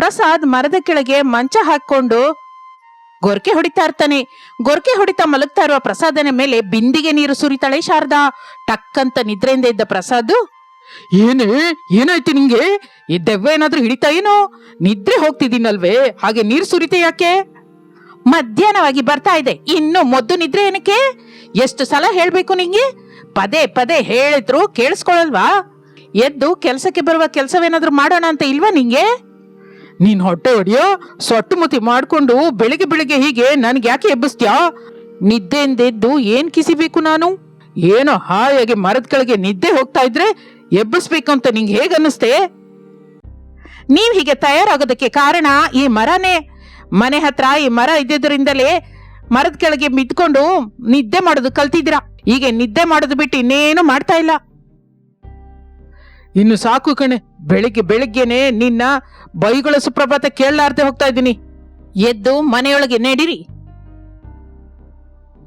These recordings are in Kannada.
ಪ್ರಸಾದ್ ಮರದ ಕೆಳಗೆ ಮಂಚ ಹಾಕೊಂಡು ಗೊರ್ಕೆ ಹೊಡಿತಾ ಇರ್ತಾನೆ. ಗೊರ್ಕೆ ಹೊಡಿತಾ ಮಲಗ್ತಾ ಇರುವ ಪ್ರಸಾದನ ಮೇಲೆ ಬಿಂದಿಗೆ ನೀರು ಸುರಿತಾಳೆ ಶಾರದಾ. ಟಕ್ಕಂತ ನಿದ್ರೆಯಿಂದ ಇದ್ದ ಪ್ರಸಾದ್, ಏನೇ, ಏನಾಯ್ತು ನಿಂಗೆ? ಈ ದೆವ್ವ ಏನಾದ್ರೂ ಹಿಡಿತಾ ಏನೋ? ನಿದ್ರೆ ಹೋಗ್ತಿದ್ದೀನಲ್ವೇ? ಹಾಗೆ ನೀರು ಸುರಿತೆ ಯಾಕೆ? ಮಧ್ಯಾಹ್ನವಾಗಿ ಬರ್ತಾ ಇದೆ. ಇನ್ನು ಮೊದ್ದು ನಿದ್ರೆ ಏನಕ್ಕೆ? ಎಷ್ಟು ಸಲ ಹೇಳ್ಬೇಕು ನಿಂಗೆ? ಪದೇ ಪದೇ ಹೇಳಿದ್ರು ಕೇಳಿಸ್ಕೊಳಲ್ವಾ? ಎದ್ದು ಕೆಲಸಕ್ಕೆ ಬರುವ ಕೆಲಸವೇನಾದ್ರೂ ಮಾಡೋಣ ಅಂತ ಇಲ್ವಾ ನಿಂಗೆ? ನೀನ್ ಹೊಟ್ಟೆ ಹೊಡಿಯೋ? ಸೊಟ್ಟು ಮುತಿ ಮಾಡ್ಕೊಂಡು ಬೆಳಿಗ್ಗೆ ಬೆಳಿಗ್ಗೆ ಹೀಗೆ ನನ್ಗೆ ಯಾಕೆ ಎಬ್ಬಿಸ್ತೀಯಾ? ನಿದ್ದೆಯಿಂದ ಎದ್ದು ಏನ್ ಕಿಸಿಬೇಕು ನಾನು? ಏನೋ ಹಾಯಾಗಿ ಮರದ ಕೆಳಗೆ ನಿದ್ದೆ ಹೋಗ್ತಾ ಇದ್ರೆ ಎಬ್ಬಿಸ್ಬೇಕು ಅಂತ ನಿಂಗೆ ಹೇಗೆ ಅನ್ನಿಸ್ತೆ? ನೀವ್ ಹೀಗೆ ತಯಾರಾಗೋದಕ್ಕೆ ಕಾರಣ ಈ ಮರನೇ. ಮನೆ ಹತ್ರ ಈ ಮರ ಇದ್ದಿದ್ದರಿಂದಲೇ ಮರದ ಕೆಳಗೆ ಮಿದ್ಕೊಂಡು ನಿದ್ದೆ ಮಾಡೋದು ಕಲ್ತಿದ್ದೀರಾ? ಹೀಗೆ ನಿದ್ದೆ ಮಾಡೋದು ಬಿಟ್ಟು ಇನ್ನೇನು ಮಾಡ್ತಾ ಇಲ್ಲ. ಇನ್ನು ಸಾಕು ಕಣೆ. ಬೆಳಿಗ್ಗೆ ಬೆಳಿಗ್ಗೆನೆ ನಿನ್ನ ಬೈಗಳ ಸುಪ್ರಭಾತ ಕೇಳಲಾರ್ದೆ ಹೋಗ್ತಾ ಇದ್ದೀನಿ. ಎದ್ದು ಮನೆಯೊಳಗೆ ನೆಡಿರಿ.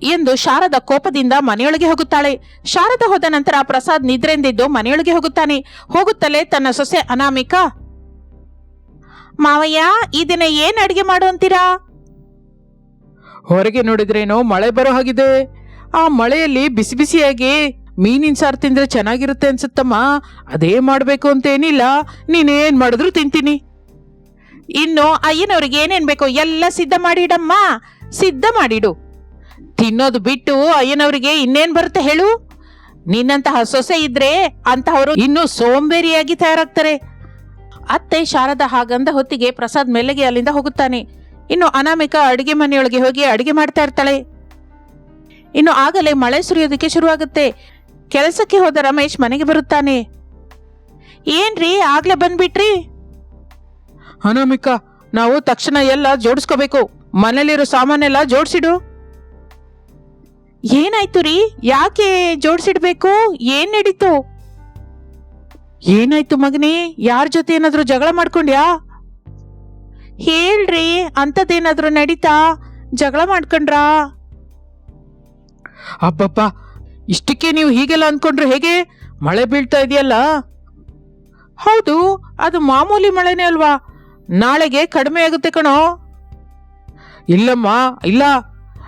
ಎಂದು ಶಾರದ ಕೋಪದಿಂದ ಮನೆಯೊಳಗೆ ಹೋಗುತ್ತಾಳೆ. ಶಾರದ ಹೋದ ನಂತರ ಪ್ರಸಾದ್ ನಿದ್ರೆಂದಿದ್ದು ಮನೆಯೊಳಗೆ ಹೋಗುತ್ತಾನೆ. ಹೋಗುತ್ತಲೇ ತನ್ನ ಸೊಸೆ ಅನಾಮಿಕಾ ಮಾವಯ್ಯ ಈ ದಿನ ಏನ್ ಅಡಿಗೆ ಮಾಡು ಅಂತೀರಾ? ಹೊರಗೆ ನೋಡಿದ್ರೇನೋ ಮಳೆ ಬರೋ ಹಾಗಿದೆ. ಆ ಮಳೆಯಲ್ಲಿ ಬಿಸಿ ಬಿಸಿಯಾಗಿ ಮೀನಿನ ಸಾರು ತಿಂದ್ರೆ ಚೆನ್ನಾಗಿರುತ್ತೆ ಅನ್ಸುತ್ತಮ್ಮ. ಅದೇ ಮಾಡಬೇಕು ಅಂತೇನಿಲ್ಲ ನೀನೇನು ಮಾಡಿದ್ರು ತಿಂತೀನಿ. ಇನ್ನು ಅಯ್ಯನವ್ರಿಗೆ ಏನೇನ್ ಬೇಕೋ ಎಲ್ಲ ಸಿದ್ಧ ಮಾಡಿಡಮ್ಮ ಸಿದ್ಧ ಮಾಡಿಡು ತಿನ್ನೋದು ಬಿಟ್ಟು ಅಯ್ಯನವ್ರಿಗೆ ಇನ್ನೇನ್ ಬರುತ್ತೆ ಹೇಳು. ನಿನ್ನಂತಹ ಸೊಸೆ ಇದ್ರೆ ಅಂತಹವರು ಇನ್ನೂ ಸೋಂಬೇರಿಯಾಗಿ ತಯಾರಾಗ್ತಾರೆ. ಅತ್ತೆ ಶಾರದ ಹಾಗಂದ ಹೊತ್ತಿಗೆ ಪ್ರಸಾದ್ ಮೆಲ್ಲಗೆ ಅಲ್ಲಿಂದ ಹೋಗುತ್ತಾನೆ. ಇನ್ನು ಅನಾಮಿಕ ಅಡಿಗೆ ಮನೆಯೊಳಗೆ ಹೋಗಿ ಅಡಿಗೆ ಮಾಡ್ತಾ ಇರ್ತಾಳೆ. ಇನ್ನು ಆಗಲೇ ಮಳೆ ಸುರಿಯೋದಕ್ಕೆ ಶುರುವಾಗುತ್ತೆ. ಕೆಲಸಕ್ಕೆ ಹೋದ ರಮೇಶ್ ಮನೆಗೆ ಬರುತ್ತಾನೆ. ಏನ್ರಿ ಆಗ್ಲೇ ಬಂದ್ಬಿಟ್ರಿ? ಅನಾಮಿಕ ನಾವು ತಕ್ಷಣ ಎಲ್ಲ ಜೋಡಿಸ್ಕೋಬೇಕು. ಮನೇಲಿರೋ ಸಾಮಾನೆಲ್ಲ ಜೋಡಿಸಿಡು. ಏನಾಯ್ತು ರೀ? ಯಾಕೆ ಜೋಡಿಸಿಡ್ಬೇಕು? ಏನ್ ನಡೀತು? ಏನಾಯ್ತು ಮಗನಿ? ಯಾರ ಜೊತೆ ಏನಾದ್ರೂ ಜಗಳ ಮಾಡ್ಕೊಂಡ್ಯಾ? ಹೇಳ್ರಿ ಅಂತದೇನಾದ್ರೂ ನಡೀತಾ? ಜಗಳ ಮಾಡ್ಕೊಂಡ್ರಾ? ಅಬ್ಬಬ್ಬ ಇಷ್ಟಕ್ಕೆ ನೀವು ಹೀಗೆಲ್ಲ ಅಂದ್ಕೊಂಡ್ರೆ ಹೇಗೆ? ಮಳೆ ಬೀಳ್ತಾ ಇದೆಯಲ್ಲ? ಹೌದು, ಅದು ಮಾಮೂಲಿ ಮಳೆನೇ ಅಲ್ವಾ? ನಾಳೆಗೆ ಕಡಿಮೆ ಆಗುತ್ತೆ ಕಣೋ. ಇಲ್ಲಮ್ಮ, ಇಲ್ಲ.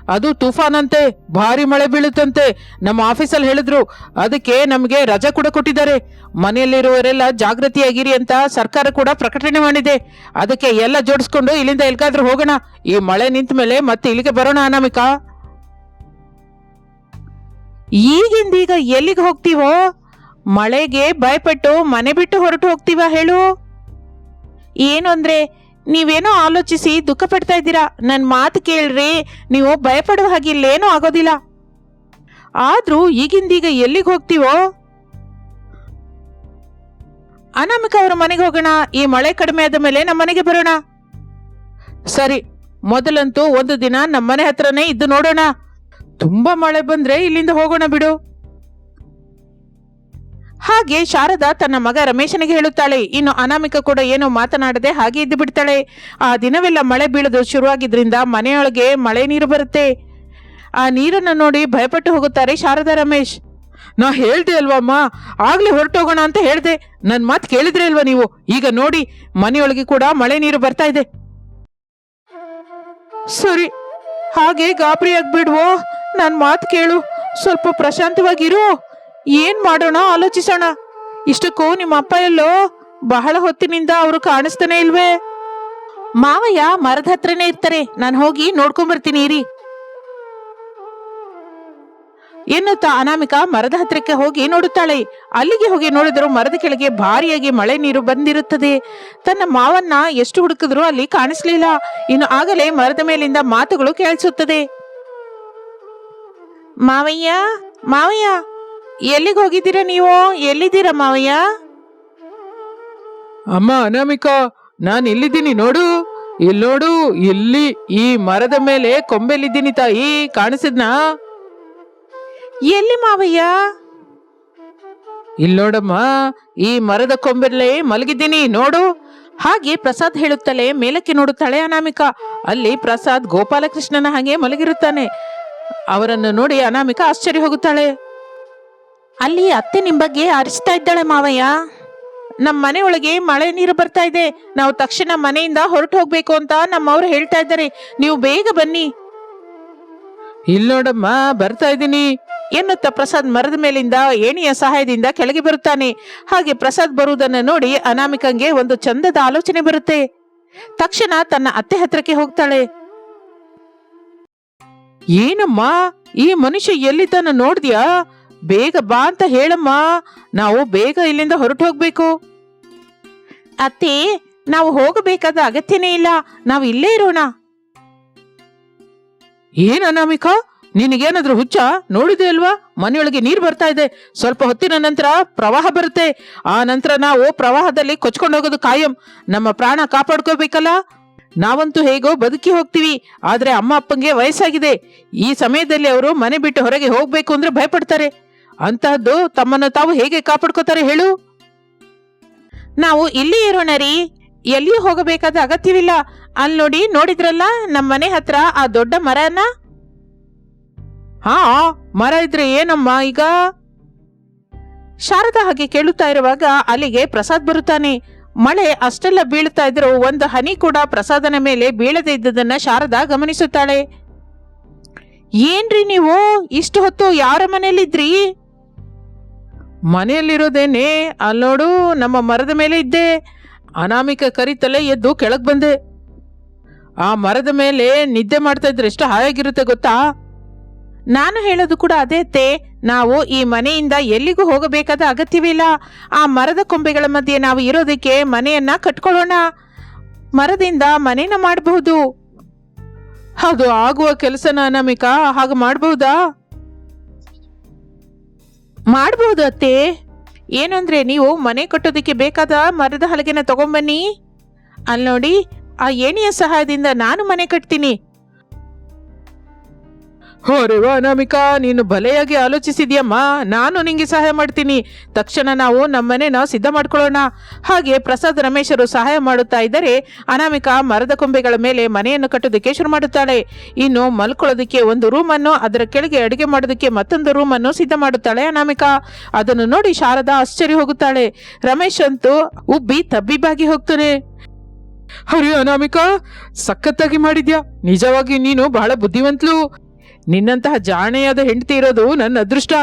ಅದು ತುಫಾನ್ ಅಂತೆ ಭಾರಿ ಮಳೆ ಬೀಳುತ್ತಂತೆ. ನಮ್ಮ ಆಫೀಸಲ್ಲಿ ಹೇಳಿದ್ರು, ಅದಕ್ಕೆ ನಮಗೆ ರಜೆ ಕೂಡ ಕೊಟ್ಟಿದ್ದಾರೆ. ಮನೆಯಲ್ಲಿರುವವರೆಲ್ಲ ಜಾಗೃತಿಯಾಗಿರಿ ಅಂತ ಸರ್ಕಾರ ಕೂಡ ಪ್ರಕಟಣೆ ಮಾಡಿದೆ. ಅದಕ್ಕೆ ಎಲ್ಲ ಜೋಡಿಸ್ಕೊಂಡು ಇಲ್ಲಿಂದ ಎಲ್ಗಾದ್ರೂ ಹೋಗೋಣ. ಈ ಮಳೆ ನಿಂತ ಮೇಲೆ ಮತ್ತೆ ಇಲ್ಲಿಗೆ ಬರೋಣ ಅನಾಮಿಕಾ. ಈಗಿಂದೀಗ ಎಲ್ಲಿಗೆ ಹೋಗ್ತೀವೋ? ಮಳೆಗೆ ಭಯಪಟ್ಟು ಮನೆ ಬಿಟ್ಟು ಹೊರಟು ಹೋಗ್ತೀವ ಹೇಳು. ಏನು ಅಂದ್ರೆ, ನೀವೇನೋ ಆಲೋಚಿಸಿ ದುಃಖ ಪಡ್ತಾ ಇದ್ದೀರಾ? ನನ್ನ ಮಾತು ಕೇಳ್ರಿ, ನೀವು ಭಯಪಡುವ ಹಾಗೆ ಇಲ್ಲೇನೂ ಆಗೋದಿಲ್ಲ. ಆದ್ರೂ ಈಗಿಂದೀಗ ಎಲ್ಲಿಗೆ ಹೋಗ್ತೀವೋ? ಅನಾಮಿಕ ಅವರ ಮನೆಗೆ ಹೋಗೋಣ, ಈ ಮಳೆ ಕಡಿಮೆ ಆದ ಮೇಲೆ ನಮ್ಮ ಮನೆಗೆ ಬರೋಣ. ಸರಿ, ಮೊದಲಂತೂ ಒಂದು ದಿನ ನಮ್ಮ ಮನೆ ಹತ್ರನೇ ಇದ್ದು ನೋಡೋಣ. ತುಂಬಾ ಮಳೆ ಬಂದ್ರೆ ಇಲ್ಲಿಂದ ಹೋಗೋಣ ಬಿಡು. ಹಾಗೆ ಶಾರದಾ ತನ್ನ ಮಗ ರಮೇಶನಿಗೆ ಹೇಳುತ್ತಾಳೆ, ಇನ್ನು ಅನಾಮಿಕ ಕೂಡ ಏನೋ ಮಾತನಾಡದೆ ಹಾಗೆ ಇದ್ದು ಬಿಡ್ತಾಳೆ. ಆ ದಿನವೆಲ್ಲ ಮಳೆ ಬೀಳೋದು ಶುರುವಾಗಿದ್ರಿಂದ ಮನೆಯೊಳಗೆ ಮಳೆ ನೀರು ಬರುತ್ತೆ. ಆ ನೀರನ್ನು ನೋಡಿ ಭಯಪಟ್ಟು ಹೋಗುತ್ತಾರೆ ಶಾರದಾ ರಮೇಶ್. ನಾ ಹೇಳ್ದೆ ಅಮ್ಮ, ಆಗ್ಲೇ ಹೊರಟೋಗೋಣ ಅಂತ ಹೇಳ್ದೆ. ನನ್ ಮಾತು ಕೇಳಿದ್ರೆ ಅಲ್ವಾ ನೀವು? ಈಗ ನೋಡಿ, ಮನೆಯೊಳಗೆ ಕೂಡ ಮಳೆ ನೀರು ಬರ್ತಾ ಇದೆ. ಸರಿ, ಹಾಗೆ ಗಾಬರಿ ಆಗ್ಬಿಡ್ವೋ? ನನ್ನ ಮಾತು ಕೇಳು. ಸ್ವಲ್ಪ ಪ್ರಶಾಂತವಾಗಿರು. ಏನ್ ಮಾಡೋಣ? ಆಲೋಚಿಸೋಣ. ಇಷ್ಟಕ್ಕೂ ನಿಮ್ಮ ಅಪ್ಪ ಎಲ್ಲೋ ಬಹಳ ಹೊತ್ತಿನಿಂದ ಅವರು ಕಾಣಿಸ್ತಾನೆ ಇಲ್ವೇ? ಮಾವಯ್ಯ ಮರದ ಹತ್ರನೇ ಇರ್ತಾರೆ. ನಾನು ಹೋಗಿ ನೋಡ್ಕೊಂಬರ್ತೀನಿ, ಇರಿ. ಎನ್ನುತ್ತಾ ಅನಾಮಿಕಾ ಮರದ ಹತ್ರಕ್ಕೆ ಹೋಗಿ ನೋಡುತ್ತಾಳೆ. ಅಲ್ಲಿಗೆ ಹೋಗಿ ನೋಡಿದರೂ ಮರದ ಕೆಳಗೆ ಭಾರಿಯಾಗಿ ಮಳೆ ನೀರು ಬಂದಿರುತ್ತದೆ. ತನ್ನ ಮಾವನ್ನ ಎಷ್ಟು ಹುಡುಕಿದ್ರು ಅಲ್ಲಿ ಕಾಣಿಸ್ಲಿಲ್ಲ. ಇನ್ನು ಆಗಲೇ ಮರದ ಮೇಲಿಂದ ಮಾತುಗಳು ಕೇಳಿಸುತ್ತದೆ. ಮಾವಯ್ಯ ಮಾವಯ್ಯ ಎಲ್ಲಿಗೆ ಹೋಗಿದ್ದೀರ ನೀವು? ಎಲ್ಲಿದ್ದೀರಾ ಮಾವಯ್ಯ? ಅಮ್ಮ ಅನಾಮಿಕಾ ನಾನು ಎಲ್ಲಿದ್ದೀನಿ ನೋಡು. ಇಲ್ಲಿ ನೋಡು ಇಲ್ಲಿ ಈ ಮರದ ಮೇಲೆ ಕೊಂಬೆಲಿದ್ದೀನಿ ತಾಯಿ. ಕಾಣಿಸಿದ್ನಾ? ಎಲ್ಲಿ ಮಾವಯ್ಯ? ಇಲ್ಲಿ ನೋಡಮ್ಮ ಈ ಮರದ ಕೊಂಬೆಲ್ಲೇ ಮಲಗಿದ್ದೀನಿ. ನೋಡು. ಹಾಗೆ ಪ್ರಸಾದ್ ಹೇಳುತ್ತಲೇ ಮೇಲಕ್ಕೆ ನೋಡುತ್ತಾಳೆ ಅನಾಮಿಕಾ. ಅಲ್ಲಿ ಪ್ರಸಾದ್ ಗೋಪಾಲಕೃಷ್ಣನ ಹಾಗೆ ಮಲಗಿರುತ್ತಾನೆ. ಅವರನ್ನು ನೋಡಿ ಅನಾಮಿಕ ಆಶ್ಚರ್ಯ ಹೋಗುತ್ತಾಳೆ. ಅಲ್ಲಿ ಅತ್ತೆ ನಿಮ್ ಬಗ್ಗೆ ಅರಿಸ್ತಾ ಇದ್ದಾಳೆ ಮಾವಯ್ಯ. ನಮ್ಮ ಮನೆ ಒಳಗೆ ಮಳೆ ನೀರು ಬರ್ತಾ ಇದೆ. ನಾವು ತಕ್ಷಣ ಮನೆಯಿಂದ ಹೊರಟು ಹೋಗ್ಬೇಕು ಅಂತ ನಮ್ಮವ್ರು ಹೇಳ್ತಾ ಇದ್ದಾರೆ. ನೀವು ಬೇಗ ಬನ್ನಿ. ಇಲ್ಲ ನೋಡಮ್ಮ ಬರ್ತಾ ಇದ್ದೀನಿ. ಎನ್ನುತ್ತ ಪ್ರಸಾದ್ ಮರದ ಮೇಲಿಂದ ಏಣಿಯ ಸಹಾಯದಿಂದ ಕೆಳಗೆ ಬರುತ್ತಾನೆ. ಹಾಗೆ ಪ್ರಸಾದ್ ಬರುವುದನ್ನು ನೋಡಿ ಅನಾಮಿಕಂಗೆ ಒಂದು ಚಂದದ ಆಲೋಚನೆ ಬರುತ್ತೆ. ತಕ್ಷಣ ತನ್ನ ಅತ್ತೆ ಹತ್ರಕ್ಕೆ ಹೋಗ್ತಾಳೆ. ಏನಮ್ಮ? ಈ ಮನುಷ್ಯ ಎಲ್ಲಿದ್ದಾನ ನೋಡ್ದ್ಯಾ? ಬೇಗ ಬಾ ಅಂತ ಹೇಳಮ್ಮ. ನಾವು ಬೇಗ ಇಲ್ಲಿಂದ ಹೊರಟು ಹೋಗ್ಬೇಕು. ಅತ್ತೆ, ನಾವು ಹೋಗಬೇಕಾದ ಅಗತ್ಯನೇ ಇಲ್ಲ. ನಾವು ಇಲ್ಲೇ ಇರೋಣ. ಏನ ಅನಾಮಿಕಾ? ನಿನಗೇನಾದ್ರೂ ಹುಚ್ಚ? ನೋಡಿದೆ ಅಲ್ವಾ? ಮನೆಯೊಳಗೆ ನೀರು ಬರ್ತಾ ಇದೆ. ಸ್ವಲ್ಪ ಹೊತ್ತಿನ ನಂತರ ಪ್ರವಾಹ ಬರುತ್ತೆ. ಆ ನಂತರ ನಾವು ಪ್ರವಾಹದಲ್ಲಿ ಕೊಚ್ಕೊಂಡು ಹೋಗೋದು ಕಾಯಂ. ನಮ್ಮ ಪ್ರಾಣ ಕಾಪಾಡ್ಕೋಬೇಕಲ್ಲ? ನಾವಂತೂ ಹೇಗೋ ಬದುಕಿ ಹೋಗ್ತೀವಿ, ಆದ್ರೆ ಅಮ್ಮ ಅಪ್ಪಂಗೆ ವಯಸ್ಸಾಗಿದೆ. ಈ ಸಮಯದಲ್ಲಿ ಅವರು ಮನೆ ಬಿಟ್ಟು ಹೊರಗೆ ಹೋಗ್ಬೇಕು ಅಂದ್ರೆ ಭಯಪಡ್ತಾರೆ. ಅಂತಹದ್ದು ತಮ್ಮನ್ನು ತಾವು ಹೇಗೆ ಕಾಪಾಡ್ಕೋತಾರೆ ಹೇಳು. ನಾವು ಇಲ್ಲಿ ಇರೋಣ ರೀ ಎಲ್ಲಿಯೂ ಹೋಗಬೇಕಾದ ಅಗತ್ಯವಿಲ್ಲ. ಅಲ್ಲಿ ನೋಡಿ, ನೋಡಿದ್ರಲ್ಲ ನಮ್ಮ ಮನೆ ಹತ್ರ ಆ ದೊಡ್ಡ ಮರನ? ಹಾ, ಮರ ಇದ್ರೆ ಏನಮ್ಮ ಈಗ? ಶಾರದಾ ಹಾಗೆ ಕೇಳುತ್ತಾ ಇರುವಾಗ ಅಲ್ಲಿಗೆ ಪ್ರಸಾದ್ ಬರುತ್ತಾನೆ. ಮಳೆ ಅಷ್ಟೆಲ್ಲ ಬೀಳ್ತಾ ಇದ್ರೂ ಒಂದು ಹನಿ ಕೂಡ ಪ್ರಸಾದನ ಮೇಲೆ ಬೀಳದೆ ಇದ್ದದನ್ನ ಶಾರದಾ ಗಮನಿಸುತ್ತಾಳೆ. ಏನ್ರಿ ನೀವು? ಇಷ್ಟು ಹೊತ್ತು ಯಾರ ಮನೆಯಲ್ಲಿದ್ರಿ? ಮನೆಯಲ್ಲಿರೋದೇನೆ? ಅಲ್ಲಿ ನೋಡು, ನಮ್ಮ ಮರದ ಮೇಲೆ ಇದ್ದೆ. ಅನಾಮಿಕ ಕರಿತಲೆ ಎದ್ದು ಕೆಳಗ್ ಬಂದೆ. ಆ ಮರದ ಮೇಲೆ ನಿದ್ದೆ ಮಾಡ್ತಾ ಇದ್ರೆ ಎಷ್ಟು ಹಾಯಾಗಿರುತ್ತೆ ಗೊತ್ತಾ? ನಾನು ಹೇಳೋದು ಕೂಡ ಅದೇ ಅತ್ತೆ. ನಾವು ಈ ಮನೆಯಿಂದ ಎಲ್ಲಿಗೂ ಹೋಗಬೇಕಾದ ಅಗತ್ಯವಿಲ್ಲ. ಆ ಮರದ ಕೊಂಬೆಗಳ ಮಧ್ಯೆ ನಾವು ಇರೋದಕ್ಕೆ ಮನೆಯನ್ನ ಕಟ್ಕೊಳ್ಳೋಣ. ಮರದಿಂದ ಮನೇನ ಮಾಡಬಹುದು. ಅದು ಆಗುವ ಕೆಲಸನ ಅನಾಮಿಕಾ ಹಾಗೆ ಮಾಡಬಹುದಾ? ಮಾಡಬಹುದು ಅತ್ತೆ. ಏನಂದ್ರೆ ನೀವು ಮನೆ ಕಟ್ಟೋದಕ್ಕೆ ಬೇಕಾದ ಮರದ ಹಲಗೆನ ತಗೊಂಬನ್ನಿ. ಅಲ್ಲಿ ನೋಡಿ ಆ ಏಣಿಯ ಸಹಾಯದಿಂದ ನಾನು ಮನೆ ಕಟ್ತೀನಿ. ಹೋರೆವಾ ಅನಾಮಿಕಾ ನೀನು ಭಲೆಯಾಗಿ ಆಲೋಚಿಸಿದ್ಯಮ್ಮ, ನಾನು ನಿಂಗೆ ಸಹಾಯ ಮಾಡ್ತೀನಿ. ತಕ್ಷಣ ನಾವು ನಮ್ಮನೆನ ಸಿದ್ಧ ಮಾಡ್ಕೊಳ್ಳೋಣ. ಹಾಗೆ ಪ್ರಸಾದ್ ರಮೇಶರು ಸಹಾಯ ಮಾಡುತ್ತಾ ಇದ್ದರೆ, ಅನಾಮಿಕಾ ಮರದ ಕೊಂಬೆಗಳ ಮೇಲೆ ಮನೆಯನ್ನು ಕಟ್ಟೋದಕ್ಕೆ ಶುರು ಮಾಡುತ್ತಾಳೆ. ಇನ್ನು ಮಲ್ಕೊಳ್ಳೋದಕ್ಕೆ ಒಂದು ರೂಮನ್ನು, ಅದರ ಕೆಳಗೆ ಅಡುಗೆ ಮಾಡೋದಕ್ಕೆ ಮತ್ತೊಂದು ರೂಮನ್ನು ಸಿದ್ಧ ಮಾಡುತ್ತಾಳೆ ಅನಾಮಿಕಾ. ಅದನ್ನು ನೋಡಿ ಶಾರದಾ ಆಶ್ಚರ್ಯ ಹೋಗುತ್ತಾಳೆ. ರಮೇಶ್ ಅಂತೂ ಉಬ್ಬಿ ತಬ್ಬಿಬ್ಬಾಗಿ ಹೋಗ್ತಾನೆ. ಅರೆ ಅನಾಮಿಕಾ, ಸಖತ್ತಾಗಿ ಮಾಡಿದ್ಯಾ? ನಿಜವಾಗಿ ನೀನು ಬಹಳ ಬುದ್ಧಿವಂತಲು. ನಿನ್ನಂತಹ ಜಾಣೆಯಾದ ಹೆಂಡತಿ ಇರೋದು ನನ್ನ ಅದೃಷ್ಟ.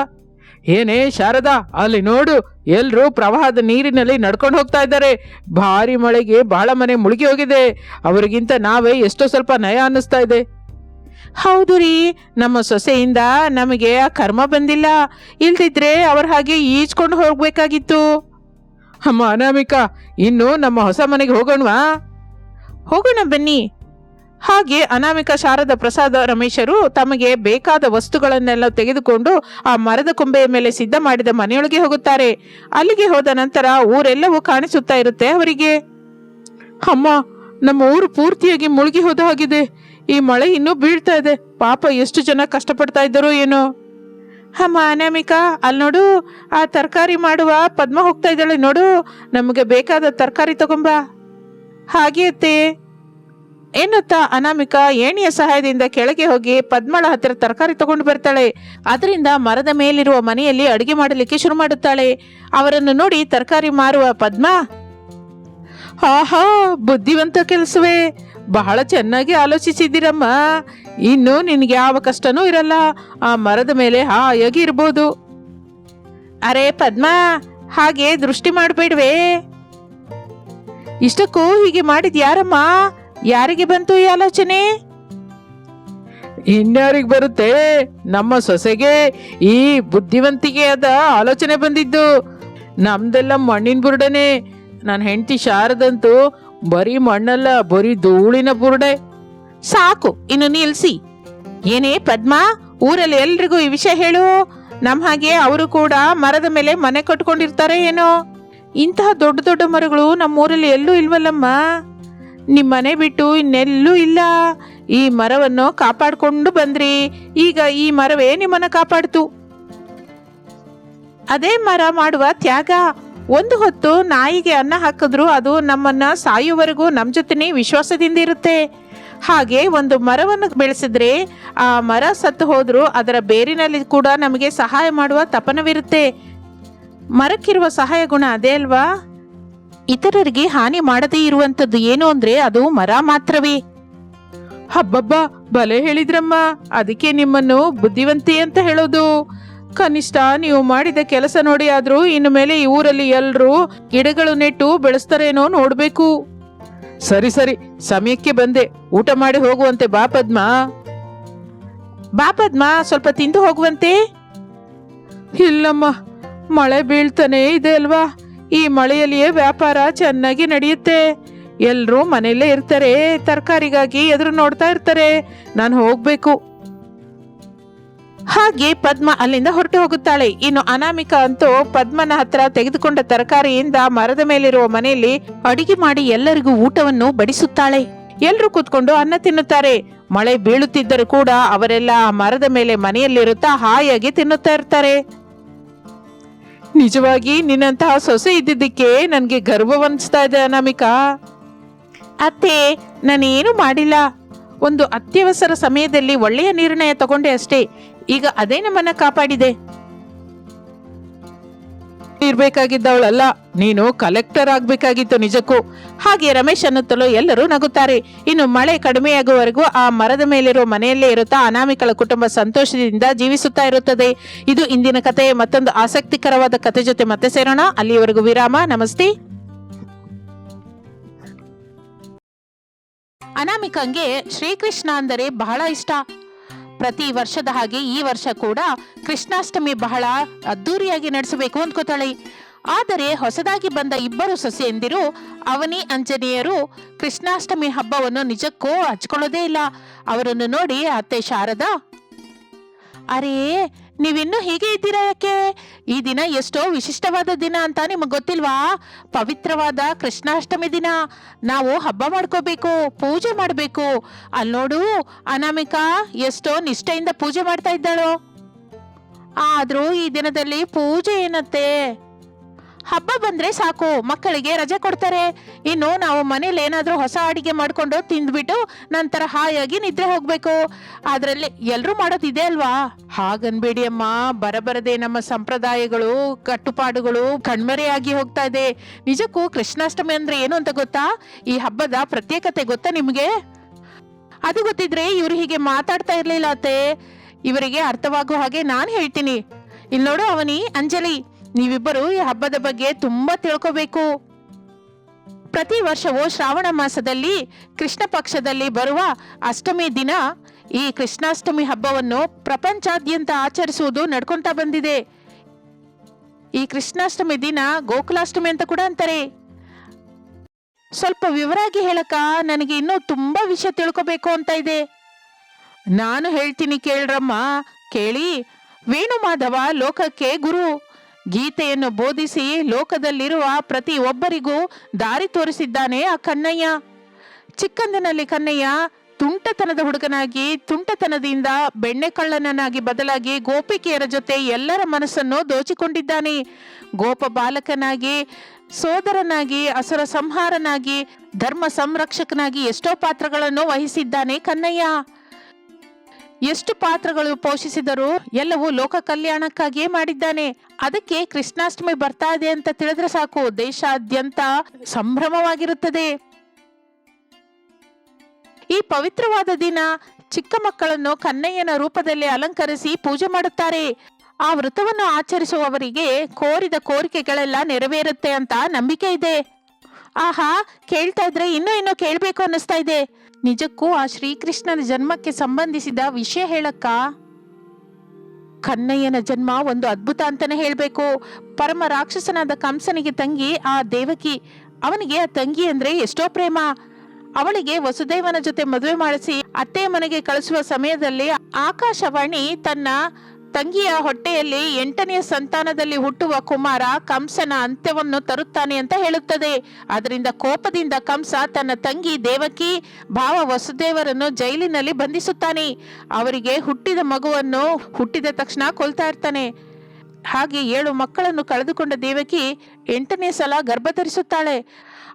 ಏನೇ ಶಾರದಾ, ಅಲ್ಲಿ ನೋಡು ಎಲ್ಲರೂ ಪ್ರವಾಹದ ನೀರಿನಲ್ಲಿ ನಡ್ಕೊಂಡು ಹೋಗ್ತಾ ಇದ್ದಾರೆ. ಭಾರಿ ಮಳೆಗೆ ಬಹಳ ಮನೆ ಮುಳುಗಿ ಹೋಗಿದೆ. ಅವರಿಗಿಂತ ನಾವೇ ಎಷ್ಟೋ ಸ್ವಲ್ಪ ನಯ ಅನ್ನಿಸ್ತಾ ಇದೆ. ಹೌದು ರೀ, ನಮ್ಮ ಸೊಸೆಯಿಂದ ನಮಗೆ ಆ ಕರ್ಮ ಬಂದಿಲ್ಲ. ಇಲ್ದಿದ್ರೆ ಅವ್ರ ಹಾಗೆ ಈಜ್ಕೊಂಡು ಹೋಗ್ಬೇಕಾಗಿತ್ತು. ಅಮ್ಮ ಅನಾಮಿಕಾ, ಇನ್ನು ನಮ್ಮ ಹೊಸ ಮನೆಗೆ ಹೋಗೋಣವಾ? ಹೋಗೋಣ ಬನ್ನಿ. ಹಾಗೆ ಅನಾಮಿಕ ಶಾರದ ಪ್ರಸಾದ ರಮೇಶರು ತಮಗೆ ಬೇಕಾದ ವಸ್ತುಗಳನ್ನೆಲ್ಲ ತೆಗೆದುಕೊಂಡು ಆ ಮರದ ಕೊಂಬೆಯ ಮೇಲೆ ಸಿದ್ಧ ಮಾಡಿದ ಮನೆಯೊಳಗೆ ಹೋಗುತ್ತಾರೆ. ಅಲ್ಲಿಗೆ ಹೋದ ನಂತರ ಊರೆಲ್ಲವೂ ಕಾಣಿಸುತ್ತಾ ಇರುತ್ತೆ ಅವರಿಗೆ. ಅಮ್ಮ, ನಮ್ಮ ಊರು ಪೂರ್ತಿಯಾಗಿ ಮುಳುಗಿ ಹೋದ ಹಾಗಿದೆ. ಈ ಮಳೆ ಇನ್ನೂ ಬೀಳ್ತಾ ಇದೆ. ಪಾಪ ಎಷ್ಟು ಜನ ಕಷ್ಟಪಡ್ತಾ ಇದ್ದರು ಏನೋ. ಅಮ್ಮ, ಅನಾಮಿಕಾ ಅಲ್ಲಿ ನೋಡು. ಆ ತರಕಾರಿ ಮಾಡುವ ಪದ್ಮ ಹೋಗ್ತಾ ಇದ್ದಾಳೆ ನೋಡು. ನಮಗೆ ಬೇಕಾದ ತರಕಾರಿ ತಗೊಂಬ. ಹಾಗೆ ಅತ್ತೆ. ಎನ್ನುತ್ತಾ ಅನಾಮಿಕ ಏಣಿಯ ಸಹಾಯದಿಂದ ಕೆಳಗೆ ಹೋಗಿ ಪದ್ಮಳ ಹತ್ತಿರ ತರಕಾರಿ ತಗೊಂಡು ಬರ್ತಾಳೆ. ಅದರಿಂದ ಮರದ ಮೇಲಿರುವ ಮನೆಯಲ್ಲಿ ಅಡುಗೆ ಮಾಡಲಿಕ್ಕೆ ಶುರು ಮಾಡುತ್ತಾಳೆ. ಅವರನ್ನು ನೋಡಿ ತರಕಾರಿ ಮಾರುವ ಪದ್ಮ, ಆಹಾ, ಬುದ್ಧಿವಂತ ಕೆಲಸವೇ. ಬಹಳ ಚೆನ್ನಾಗಿ ಆಲೋಚಿಸಿದ್ದೀರಮ್ಮ. ಇನ್ನು ನಿನಗೆ ಯಾವ ಕಷ್ಟನೂ ಇರಲ್ಲ. ಆ ಮರದ ಮೇಲೆ ಹಾಯಾಗಿ ಇರ್ಬೋದು. ಅರೆ ಪದ್ಮ, ಹಾಗೆ ದೃಷ್ಟಿ ಮಾಡಬೇಡ್ವೇ. ಇಷ್ಟಕ್ಕೂ ಹೀಗೆ ಮಾಡಿದ್ ಯಾರಮ್ಮ ಯಾರಿಗೆ ಬಂತು ಈ ಆಲೋಚನೆ? ಇನ್ಯಾರಿಗೆ ಬರುತ್ತೆ? ನಮ್ಮ ಸೊಸೆಗೆ ಈ ಬುದ್ಧಿವಂತಿಕೆಯಾದ ಆಲೋಚನೆ ಬಂದಿದ್ದು. ನಮ್ದೆಲ್ಲ ಮಣ್ಣಿನ ಬುರುಡನೆ. ನನ್ನ ಹೆಂಡತಿ ಶಾರದಂತೂ ಬರೀ ಮಣ್ಣಲ್ಲ ಬರೀ ಧೂಳಿನ ಬುರುಡೆ. ಸಾಕು ಇನ್ನು ನಿಲ್ಸಿ. ಏನೇ ಪದ್ಮ ಊರಲ್ಲಿ ಎಲ್ರಿಗೂ ಈ ವಿಷಯ ಹೇಳು. ನಮ್ಮ ಹಾಗೆ ಅವರು ಕೂಡ ಮರದ ಮೇಲೆ ಮನೆ ಕಟ್ಕೊಂಡಿರ್ತಾರೆ ಏನೋ. ಇಂತಹ ದೊಡ್ಡ ದೊಡ್ಡ ಮರಗಳು ನಮ್ಮ ಊರಲ್ಲಿ ಎಲ್ಲೂ ಇಲ್ವಲ್ಲಮ್ಮ? ನಿಮ್ಮ ಮನೆ ಬಿಟ್ಟು ಇನ್ನೆಲ್ಲೂ ಇಲ್ಲ. ಈ ಮರವನ್ನು ಕಾಪಾಡಿಕೊಂಡು ಬಂದ್ರಿ. ಈಗ ಈ ಮರವೇ ನಿಮ್ಮನ್ನ ಕಾಪಾಡ್ತು. ಅದೇ ಮರ ಮಾಡುವ ತ್ಯಾಗ. ಒಂದು ಹೊತ್ತು ನಾಯಿಗೆ ಅನ್ನ ಹಾಕಿದ್ರು ಅದು ನಮ್ಮನ್ನ ಸಾಯುವವರೆಗೂ ನಮ್ಮ ಜೊತೆನೇ ವಿಶ್ವಾಸದಿಂದ ಇರುತ್ತೆ. ಹಾಗೆ ಒಂದು ಮರವನ್ನು ಬೆಳೆಸಿದ್ರೆ ಆ ಮರ ಸತ್ತು ಹೋದರೂ ಅದರ ಬೇರಿನಲ್ಲಿ ಕೂಡ ನಮಗೆ ಸಹಾಯ ಮಾಡುವ ತಪನವಿರುತ್ತೆ. ಮರಕ್ಕಿರುವ ಸಹಾಯ ಗುಣ ಅದೇ ಅಲ್ವಾ? ಇತರರಿಗೆ ಹಾನಿ ಮಾಡದೇ ಇರುವಂತದ್ದು ಏನು ಅಂದ್ರೆ ಅದು ಮರ ಮಾತ್ರವೇ. ಹಬ್ಬಬ್ಬ ಬಲೆ ಹೇಳಿದ್ರಮ್ಮ. ಅದಕ್ಕೆ ನಿಮ್ಮನ್ನು ಬುದ್ಧಿವಂತಿ ಅಂತ ಹೇಳೋದು. ಕನಿಷ್ಠ ನೀವು ಮಾಡಿದ ಕೆಲಸ ನೋಡಿ ಆದ್ರೂ ಇನ್ನು ಮೇಲೆ ಈ ಊರಲ್ಲಿ ಎಲ್ಲರೂ ಗಿಡಗಳು ನೆಟ್ಟು ಬೆಳೆಸ್ತಾರೇನೋ ನೋಡ್ಬೇಕು. ಸರಿ ಸರಿ. ಸಮಯಕ್ಕೆ ಬಂದೆ. ಊಟ ಮಾಡಿ ಹೋಗುವಂತೆ ಬಾ ಪದ್ಮ. ಬಾ ಪದ್ಮ, ಸ್ವಲ್ಪ ತಿಂದು ಹೋಗುವಂತೆ. ಇಲ್ಲಮ್ಮ, ಮಳೆ ಬೀಳ್ತಾನೆ ಇದೆ ಅಲ್ವಾ? ಈ ಮಳೆಯಲ್ಲಿಯೇ ವ್ಯಾಪಾರ ಚೆನ್ನಾಗಿ ನಡೆಯುತ್ತೆ. ಎಲ್ಲರೂ ಮನೆಯಲ್ಲೇ ಇರ್ತಾರೆ, ತರಕಾರಿಗಾಗಿ ಎದುರು ನೋಡ್ತಾ ಇರ್ತಾರೆ. ನಾನು ಹೋಗ್ಬೇಕು. ಹಾಗೆ ಪದ್ಮ ಅಲ್ಲಿಂದ ಹೊರಟು ಹೋಗುತ್ತಾಳೆ. ಇನ್ನು ಅನಾಮಿಕ ಅಂತೂ ಪದ್ಮನ ಹತ್ರ ತೆಗೆದುಕೊಂಡ ತರಕಾರಿಯಿಂದ ಮರದ ಮೇಲಿರುವ ಮನೆಯಲ್ಲಿ ಅಡಿಗೆ ಮಾಡಿ ಎಲ್ಲರಿಗೂ ಊಟವನ್ನು ಬಡಿಸುತ್ತಾಳೆ. ಎಲ್ಲರೂ ಕೂತ್ಕೊಂಡು ಅನ್ನ ತಿನ್ನುತ್ತಾರೆ. ಮಳೆ ಬೀಳುತ್ತಿದ್ದರೂ ಕೂಡ ಅವರೆಲ್ಲ ಮರದ ಮೇಲೆ ಮನೆಯಲ್ಲಿರುತ್ತಾ ಹಾಯಾಗಿ ತಿನ್ನುತ್ತಾ ಇರ್ತಾರೆ. ನಿಜವಾಗಿ ನಿನ್ನಂತಹ ಸೊಸೆ ಇದ್ದಿದ್ದಕ್ಕೆ ನನಗೆ ಗರ್ವವನ್ನಿಸ್ತಾ ಇದೆ ಅನಾಮಿಕಾ. ಅತ್ತೆ, ನಾನೇನು ಮಾಡಿಲ್ಲ. ಒಂದು ಅತ್ಯವಸರ ಸಮಯದಲ್ಲಿ ಒಳ್ಳೆಯ ನಿರ್ಣಯ ತಗೊಂಡೆ ಅಷ್ಟೇ. ಈಗ ಅದೇ ನಮ್ಮನ್ನ ಕಾಪಾಡಿದೆ. ಇರ್ಬೇಕಾಗಿದ್ದವಳಲ್ಲ. ನೀನು ಕಲೆಕ್ಟರ್ ಆಗ್ಬೇಕಾಗಿತ್ತು ನಿಜಕ್ಕೂ. ಹಾಗೆ ರಮೇಶ್ ಅನ್ನುತ್ತಲೂ ಎಲ್ಲರೂ ನಗುತ್ತಾರೆ. ಇನ್ನು ಮಳೆ ಕಡಿಮೆಯಾಗುವವರೆಗೂ ಆ ಮರದ ಮೇಲಿರುವ ಮನೆಯಲ್ಲೇ ಇರುತ್ತಾ ಅನಾಮಿಕಳ ಕುಟುಂಬ ಸಂತೋಷದಿಂದ ಜೀವಿಸುತ್ತಾ ಇರುತ್ತದೆ. ಇದು ಇಂದಿನ ಕಥೆ ಮತ್ತೊಂದು ಆಸಕ್ತಿಕರವಾದ ಕತೆ ಜೊತೆ ಮತ್ತೆ ಸೇರೋಣ. ಅಲ್ಲಿಯವರೆಗೂ ವಿರಾಮ. ನಮಸ್ತೆ. ಅನಾಮಿಕಂಗೆ ಶ್ರೀಕೃಷ್ಣ ಅಂದರೆ ಬಹಳ ಇಷ್ಟ. ಪ್ರತಿ ವರ್ಷದ ಹಾಗೆ ಈ ವರ್ಷ ಕೂಡ ಕೃಷ್ಣಾಷ್ಟಮಿ ಬಹಳ ಅದ್ದೂರಿಯಾಗಿ ನಡೆಸಬೇಕು ಅಂದ್ಕೋತಾಳೆ. ಆದರೆ ಹೊಸದಾಗಿ ಬಂದ ಇಬ್ಬರು ಸೊಸೆಯಂದಿರು, ಅವನಿ, ಅಂಜನೇಯರು ಕೃಷ್ಣಾಷ್ಟಮಿ ಹಬ್ಬವನ್ನು ನಿಜಕ್ಕೂ ಹಚ್ಕೊಳ್ಳೋದೇ ಇಲ್ಲ. ಅವರನ್ನು ನೋಡಿ ಅತ್ತೆ ಶಾರದಾ, ಅರೇ ನೀವಿನ್ನೂ ಹೀಗೆ ಇದ್ದೀರಾ ಯಾಕೆ? ಈ ದಿನ ಎಷ್ಟೋ ವಿಶಿಷ್ಟವಾದ ದಿನ ಅಂತ ನಿಮಗೆ ಗೊತ್ತಿಲ್ವಾ? ಪವಿತ್ರವಾದ ಕೃಷ್ಣಾಷ್ಟಮಿ ದಿನ. ನಾವು ಹಬ್ಬ ಮಾಡ್ಕೋಬೇಕು, ಪೂಜೆ ಮಾಡಬೇಕು. ಅಲ್ಲಿ ನೋಡು, ಅನಾಮಿಕಾ ಎಷ್ಟೋ ನಿಷ್ಠೆಯಿಂದ ಪೂಜೆ ಮಾಡ್ತಾ ಇದ್ದಾಳು. ಆದರೂ ಈ ದಿನದಲ್ಲಿ ಪೂಜೆ ಏನತ್ತೆ? ಹಬ್ಬ ಬಂದ್ರೆ ಸಾಕು, ಮಕ್ಕಳಿಗೆ ರಜೆ ಕೊಡ್ತಾರೆ. ಇನ್ನು ನಾವು ಮನೇಲಿ ಏನಾದರೂ ಹೊಸ ಅಡಿಗೆ ಮಾಡ್ಕೊಂಡು ತಿಂದ್ಬಿಟ್ಟು ನಂತರ ಹಾಯಾಗಿ ನಿದ್ರೆ ಹೋಗ್ಬೇಕು. ಅದರಲ್ಲಿ ಎಲ್ಲರೂ ಮಾಡೋದು ಇದೆ ಅಲ್ವಾ? ಹಾಗನ್ಬೇಡಿ ಅಮ್ಮ ಬರಬರದೆ ನಮ್ಮ ಸಂಪ್ರದಾಯಗಳು, ಕಟ್ಟುಪಾಡುಗಳು ಕಣ್ಮರೆಯಾಗಿ ಹೋಗ್ತಾ ಇದೆ. ನಿಜಕ್ಕೂ ಕೃಷ್ಣಾಷ್ಟಮಿ ಅಂದ್ರೆ ಏನು ಅಂತ ಗೊತ್ತಾ? ಈ ಹಬ್ಬದ ಪ್ರತ್ಯೇಕತೆ ಗೊತ್ತಾ ನಿಮಗೆ? ಅದು ಗೊತ್ತಿದ್ರೆ ಇವರು ಹೀಗೆ ಮಾತಾಡ್ತಾ ಇರ್ಲಿಲ್ಲ ಅತ್ತೆ. ಇವರಿಗೆ ಅರ್ಥವಾಗುವ ಹಾಗೆ ನಾನು ಹೇಳ್ತೀನಿ. ಇಲ್ಲಿ ನೋಡು ಅವನಿ, ಅಂಜಲಿ. ನೀವಿಬ್ಬರು ಈ ಹಬ್ಬದ ಬಗ್ಗೆ ತುಂಬಾ ತಿಳ್ಕೋಬೇಕು. ಪ್ರತಿ ವರ್ಷವೂ ಶ್ರಾವಣ ಮಾಸದಲ್ಲಿ ಕೃಷ್ಣ ಪಕ್ಷದಲ್ಲಿ ಬರುವ ಅಷ್ಟಮಿ ದಿನ ಈ ಕೃಷ್ಣಾಷ್ಟಮಿ ಹಬ್ಬವನ್ನು ಪ್ರಪಂಚಾದ್ಯಂತ ಆಚರಿಸುವುದು ನಡ್ಕೊಂತಾ ಬಂದಿದೆ. ಈ ಕೃಷ್ಣಾಷ್ಟಮಿ ದಿನ ಗೋಕುಲಾಷ್ಟಮಿ ಅಂತ ಕೂಡ ಅಂತಾರೆ. ಸ್ವಲ್ಪ ವಿವರಾಗಿ ಹೇಳಕ ನನಗೆ ಇನ್ನೂ ತುಂಬಾ ವಿಷಯ ತಿಳ್ಕೋಬೇಕು ಅಂತ ಇದೆ. ನಾನು ಹೇಳ್ತೀನಿ ಕೇಳ್ರಮ್ಮ, ಕೇಳಿ. ವೇಣು ಮಾಧವ ಲೋಕಕ್ಕೆ ಗುರು. ಗೀತೆಯನ್ನು ಬೋಧಿಸಿ ಲೋಕದಲ್ಲಿರುವ ಪ್ರತಿ ಒಬ್ಬರಿಗೂ ದಾರಿ ತೋರಿಸಿದ್ದಾನೆ ಆ ಕನ್ನಯ್ಯ. ಚಿಕ್ಕಂದಿನಲ್ಲಿ ಕನ್ನಯ್ಯ ತುಂಟತನದ ಹುಡುಗನಾಗಿ, ತುಂಟತನದಿಂದ ಬೆಣ್ಣೆ ಕಳ್ಳನನ್ನಾಗಿ ಬದಲಾಗಿ ಗೋಪಿಕೆಯರ ಜೊತೆ ಎಲ್ಲರ ಮನಸ್ಸನ್ನು ದೋಚಿಕೊಂಡಿದ್ದಾನೆ. ಗೋಪ ಬಾಲಕನಾಗಿ, ಸೋದರನಾಗಿ, ಅಸುರ ಸಂಹಾರನಾಗಿ, ಧರ್ಮ ಸಂರಕ್ಷಕನಾಗಿ ಎಷ್ಟೋ ಪಾತ್ರಗಳನ್ನು ವಹಿಸಿದ್ದಾನೆ ಕನ್ನಯ್ಯ. ಎಷ್ಟು ಪಾತ್ರಗಳು ಪೋಷಿಸಿದರೂ ಎಲ್ಲವೂ ಲೋಕ ಕಲ್ಯಾಣಕ್ಕಾಗಿಯೇ ಮಾಡಿದ್ದಾನೆ. ಅದಕ್ಕೆ ಕೃಷ್ಣಾಷ್ಟಮಿ ಬರ್ತಾ ಇದೆ ಅಂತ ತಿಳಿದ್ರೆ ಸಾಕು. ದೇಶಾದ್ಯಂತ ಸಂಭ್ರಮವಾಗಿರುತ್ತದೆ. ಈ ಪವಿತ್ರವಾದ ದಿನ ಚಿಕ್ಕ ಮಕ್ಕಳನ್ನು ಕನ್ನಯ್ಯನ ರೂಪದಲ್ಲಿ ಅಲಂಕರಿಸಿ ಪೂಜೆ ಮಾಡುತ್ತಾರೆ. ಆ ವ್ರತವನ್ನು ಆಚರಿಸುವವರಿಗೆ ಕೋರಿದ ಕೋರಿಕೆಗಳೆಲ್ಲ ನೆರವೇರುತ್ತೆ ಅಂತ ನಂಬಿಕೆ ಇದೆ. ಆಹಾ, ಕೇಳ್ತಾ ಇದ್ರೆ ಇನ್ನೂ ಇನ್ನೂ ಕೇಳ್ಬೇಕು ಅನ್ನಿಸ್ತಾ ಇದೆ. ನಿಜಕ್ಕೂ ಆ ಶ್ರೀಕೃಷ್ಣನ ಜನ್ಮಕ್ಕೆ ಸಂಬಂಧಿಸಿದ ವಿಷಯ ಹೇಳಕ್ಕ? ಕನ್ನಯ್ಯನ ಜನ್ಮ ಒಂದು ಅದ್ಭುತ ಅಂತಾನೆ ಹೇಳ್ಬೇಕು. ಪರಮ ರಾಕ್ಷಸನಾದ ಕಂಸನಿಗೆ ತಂಗಿ, ಆ ದೇವಕಿ, ಅವನಿಗೆ ಆ ತಂಗಿ ಅಂದ್ರೆ ಎಷ್ಟೋ ಪ್ರೇಮ. ಅವಳಿಗೆ ವಸುದೇವನ ಜೊತೆ ಮದುವೆ ಮಾಡಿಸಿ ಅತ್ತೆ ಮನೆಗೆ ಕಳಿಸುವ ಸಮಯದಲ್ಲಿ ಆಕಾಶವಾಣಿ ತನ್ನ ತಂಗಿಯ ಹೊಟ್ಟೆಯಲ್ಲಿ ಎಂಟನೆಯ ಸಂತಾನದಲ್ಲಿ ಹುಟ್ಟುವ ಕುಮಾರ ಕಂಸನ ಅಂತ್ಯವನ್ನು ತರುತ್ತಾನೆ ಅಂತ ಹೇಳುತ್ತದೆ. ಅದರಿಂದ ಕೋಪದಿಂದ ಕಂಸ ತನ್ನ ತಂಗಿ ದೇವಕಿ, ಭಾವ ವಸುದೇವರನ್ನು ಜೈಲಿನಲ್ಲಿ ಬಂಧಿಸುತ್ತಾನೆ. ಅವರಿಗೆ ಹುಟ್ಟಿದ ಮಗುವನ್ನು ಹುಟ್ಟಿದ ತಕ್ಷಣ ಕೊಲ್ತಾ ಇರ್ತಾನೆ. ಹಾಗೆ ಏಳು ಮಕ್ಕಳನ್ನು ಕಳೆದುಕೊಂಡ ದೇವಕಿ ಎಂಟನೇ ಸಲ ಗರ್ಭ ಧರಿಸುತ್ತಾಳೆ.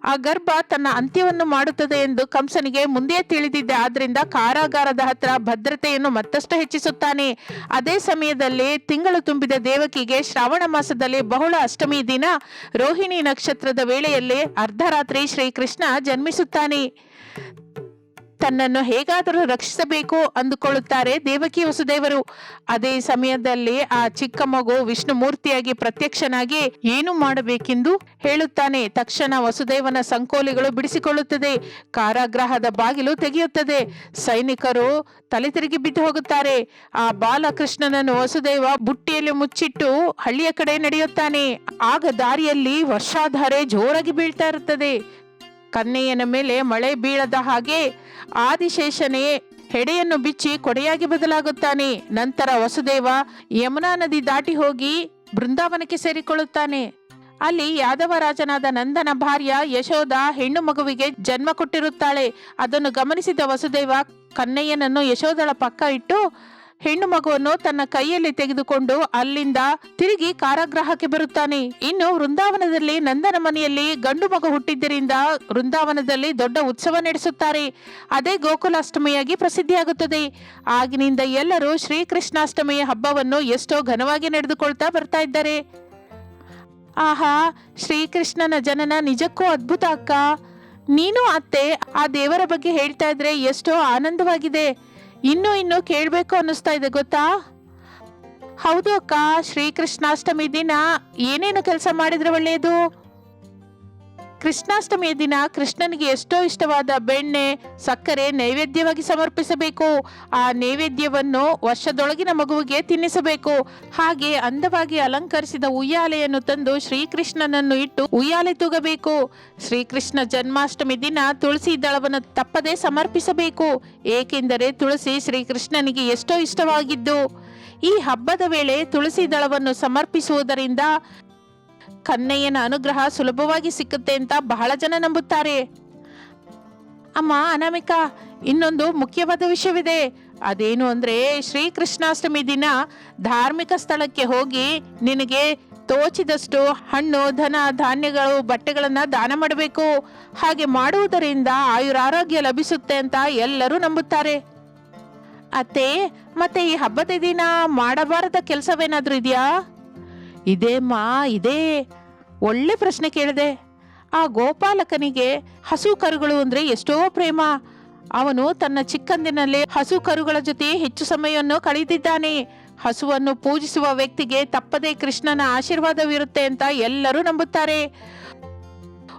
ಆ ಗರ್ಭ ತನ್ನ ಅಂತ್ಯವನ್ನು ಮಾಡುತ್ತದೆ ಎಂದು ಕಂಸನಿಗೆ ಮುಂದೆ ತಿಳಿದಿದ್ದೆ. ಆದ್ರಿಂದ ಕಾರಾಗಾರದ ಹತ್ರ ಭದ್ರತೆಯನ್ನು ಮತ್ತಷ್ಟು ಹೆಚ್ಚಿಸುತ್ತಾನೆ. ಅದೇ ಸಮಯದಲ್ಲಿ ತಿಂಗಳು ತುಂಬಿದ ದೇವಕಿಗೆ ಶ್ರಾವಣ ಮಾಸದಲ್ಲಿ ಬಹುಳ ಅಷ್ಟಮಿ ದಿನ ರೋಹಿಣಿ ನಕ್ಷತ್ರದ ವೇಳೆಯಲ್ಲಿ ಅರ್ಧರಾತ್ರಿ ಶ್ರೀಕೃಷ್ಣ ಜನ್ಮಿಸುತ್ತಾನೆ. ತನ್ನನ್ನು ಹೇಗಾದರೂ ರಕ್ಷಿಸಬೇಕು ಅಂದುಕೊಳ್ಳುತ್ತಾರೆ ದೇವಕಿ ವಸುದೇವರು. ಅದೇ ಸಮಯದಲ್ಲಿ ಆ ಚಿಕ್ಕ ಮಗು ವಿಷ್ಣು ಮೂರ್ತಿಯಾಗಿ ಪ್ರತ್ಯಕ್ಷನಾಗಿ ಏನು ಮಾಡಬೇಕೆಂದು ಹೇಳುತ್ತಾನೆ. ತಕ್ಷಣ ವಸುದೇವನ ಸಂಕೋಲೆಗಳು ಬಿಡಿಸಿಕೊಳ್ಳುತ್ತದೆ. ಕಾರಾಗ್ರಹದ ಬಾಗಿಲು ತೆಗೆಯುತ್ತದೆ. ಸೈನಿಕರು ತಲೆ ತಿರುಗಿ ಬಿದ್ದು ಹೋಗುತ್ತಾರೆ. ಆ ಬಾಲಕೃಷ್ಣನನ್ನು ವಸುದೇವ ಬುಟ್ಟಿಯಲ್ಲಿ ಮುಚ್ಚಿಟ್ಟು ಹಳ್ಳಿಯ ಕಡೆ ನಡೆಯುತ್ತಾನೆ. ಆಗ ದಾರಿಯಲ್ಲಿ ವರ್ಷಾಧಾರೆ ಜೋರಾಗಿ ಬೀಳ್ತಾ ಇರುತ್ತದೆ. ಕನ್ನೆಯನ ಮೇಲೆ ಮಳೆ ಬೀಳದ ಹಾಗೆ ಆದಿಶೇಷನೇ ಹೆಡೆಯನ್ನು ಬಿಚ್ಚಿ ಕೊಡೆಯಾಗಿ ಬದಲಾಗುತ್ತಾನೆ. ನಂತರ ವಸುದೇವ ಯಮುನಾ ನದಿ ದಾಟಿ ಹೋಗಿ ಬೃಂದಾವನಕ್ಕೆ ಸೇರಿಕೊಳ್ಳುತ್ತಾನೆ. ಅಲ್ಲಿ ಯಾದವ ರಾಜನಾದ ನಂದನ ಭಾರ್ಯ ಯಶೋಧ ಹೆಣ್ಣು ಮಗುವಿಗೆ ಜನ್ಮ ಕೊಟ್ಟಿರುತ್ತಾಳೆ. ಅದನ್ನು ಗಮನಿಸಿದ ವಸುದೇವ ಕನ್ನಯ್ಯನನ್ನು ಯಶೋದಳ ಪಕ್ಕ ಇಟ್ಟು ಹೆಣ್ಣು ಮಗುವನ್ನು ತನ್ನ ಕೈಯಲ್ಲಿ ತೆಗೆದುಕೊಂಡು ಅಲ್ಲಿಂದ ತಿರುಗಿ ಕಾರಾಗ್ರಹಕ್ಕೆ ಬರುತ್ತಾನೆ. ಇನ್ನು ವೃಂದಾವನದಲ್ಲಿ ನಂದನ ಮನೆಯಲ್ಲಿ ಗಂಡು ಮಗು ಹುಟ್ಟಿದ್ದರಿಂದ ವೃಂದಾವನದಲ್ಲಿ ದೊಡ್ಡ ಉತ್ಸವ ನಡೆಸುತ್ತಾರೆ. ಅದೇ ಗೋಕುಲಾಷ್ಟಮಿಯಾಗಿ ಪ್ರಸಿದ್ಧಿಯಾಗುತ್ತದೆ. ಆಗಿನಿಂದ ಎಲ್ಲರೂ ಶ್ರೀಕೃಷ್ಣಾಷ್ಟಮಿಯ ಹಬ್ಬವನ್ನು ಎಷ್ಟೋ ಘನವಾಗಿ ನಡೆದುಕೊಳ್ತಾ ಬರ್ತಾ ಇದ್ದಾರೆ. ಆಹಾ, ಶ್ರೀಕೃಷ್ಣನ ಜನನ ನಿಜಕ್ಕೂ ಅದ್ಭುತ ಅಕ್ಕ. ನೀನು ಅತ್ತೆ, ಆ ದೇವರ ಬಗ್ಗೆ ಹೇಳ್ತಾ ಇದ್ರೆ ಎಷ್ಟೋ ಆನಂದವಾಗಿದೆ. ಇನ್ನು ಇನ್ನು ಕೇಳಬೇಕು ಅನ್ನಿಸ್ತಾ ಇದೆ ಗೊತ್ತಾ? ಹೌದು ಅಕ್ಕ ಶ್ರೀಕೃಷ್ಣಾಷ್ಟಮಿ ದಿನ ಏನೇನು ಕೆಲಸ ಮಾಡಿದ್ರೆ ಒಳ್ಳೆಯದು? ಕೃಷ್ಣಾಷ್ಟಮಿಯ ದಿನ ಕೃಷ್ಣನಿಗೆ ಎಷ್ಟೋ ಇಷ್ಟವಾದ ಬೆಣ್ಣೆ, ಸಕ್ಕರೆ ನೈವೇದ್ಯವಾಗಿ ಸಮರ್ಪಿಸಬೇಕು. ಆ ನೈವೇದ್ಯವನ್ನು ವರ್ಷದೊಳಗಿನ ಮಗುವಿಗೆ ತಿನ್ನಿಸಬೇಕು. ಹಾಗೆ ಅಂದವಾಗಿ ಅಲಂಕರಿಸಿದ ಉಯ್ಯಾಲೆಯನ್ನು ತಂದು ಶ್ರೀಕೃಷ್ಣನನ್ನು ಇಟ್ಟು ಉಯ್ಯಾಲೆ ತೂಗಬೇಕು. ಶ್ರೀಕೃಷ್ಣ ಜನ್ಮಾಷ್ಟಮಿ ದಿನ ತುಳಸಿ ದಳವನ್ನು ತಪ್ಪದೆ ಸಮರ್ಪಿಸಬೇಕು. ಏಕೆಂದರೆ ತುಳಸಿ ಶ್ರೀಕೃಷ್ಣನಿಗೆ ಎಷ್ಟೋ ಇಷ್ಟವಾಗಿದ್ದು. ಈ ಹಬ್ಬದ ವೇಳೆ ತುಳಸಿ ದಳವನ್ನು ಸಮರ್ಪಿಸುವುದರಿಂದ ಕನ್ನಯ್ಯನ ಅನುಗ್ರಹ ಸುಲಭವಾಗಿ ಸಿಕ್ಕುತ್ತೆ ಅಂತ ಬಹಳ ಜನ ನಂಬುತ್ತಾರೆ. ಅಮ್ಮ, ಅನಾಮಿಕಾ, ಇನ್ನೊಂದು ಮುಖ್ಯವಾದ ವಿಷಯವಿದೆ. ಅದೇನು ಅಂದ್ರೆ ಶ್ರೀಕೃಷ್ಣಾಷ್ಟಮಿ ದಿನ ಧಾರ್ಮಿಕ ಸ್ಥಳಕ್ಕೆ ಹೋಗಿ ನಿನಗೆ ತೋಚಿದಷ್ಟು ಹಣ್ಣು, ಧನ, ಧಾನ್ಯಗಳು, ಬಟ್ಟೆಗಳನ್ನು ದಾನ ಮಾಡಬೇಕು. ಹಾಗೆ ಮಾಡುವುದರಿಂದ ಆಯುರಾರೋಗ್ಯ ಲಭಿಸುತ್ತೆ ಅಂತ ಎಲ್ಲರೂ ನಂಬುತ್ತಾರೆ. ಅತ್ತೆ, ಮತ್ತೆ ಈ ಹಬ್ಬದ ದಿನ ಮಾಡಬಾರದ ಕೆಲಸವೇನಾದರೂ ಇದೆಯಾ? ಇದೇಮ್ಮ ಇದೇ. ಒಳ್ಳೆ ಪ್ರಶ್ನೆ ಕೇಳಿದೆ. ಆ ಗೋಪಾಲಕನಿಗೆ ಹಸು ಕರುಗಳು ಅಂದ್ರೆ ಎಷ್ಟೋ ಪ್ರೇಮ. ಅವನು ತನ್ನ ಚಿಕ್ಕಂದಿನಲ್ಲಿ ಹಸು ಕರುಗಳ ಜೊತೆ ಹೆಚ್ಚು ಸಮಯವನ್ನು ಕಳೆದಿದ್ದಾನೆ. ಹಸುವನ್ನು ಪೂಜಿಸುವ ವ್ಯಕ್ತಿಗೆ ತಪ್ಪದೇ ಕೃಷ್ಣನ ಆಶೀರ್ವಾದವಿರುತ್ತೆ ಅಂತ ಎಲ್ಲರೂ ನಂಬುತ್ತಾರೆ.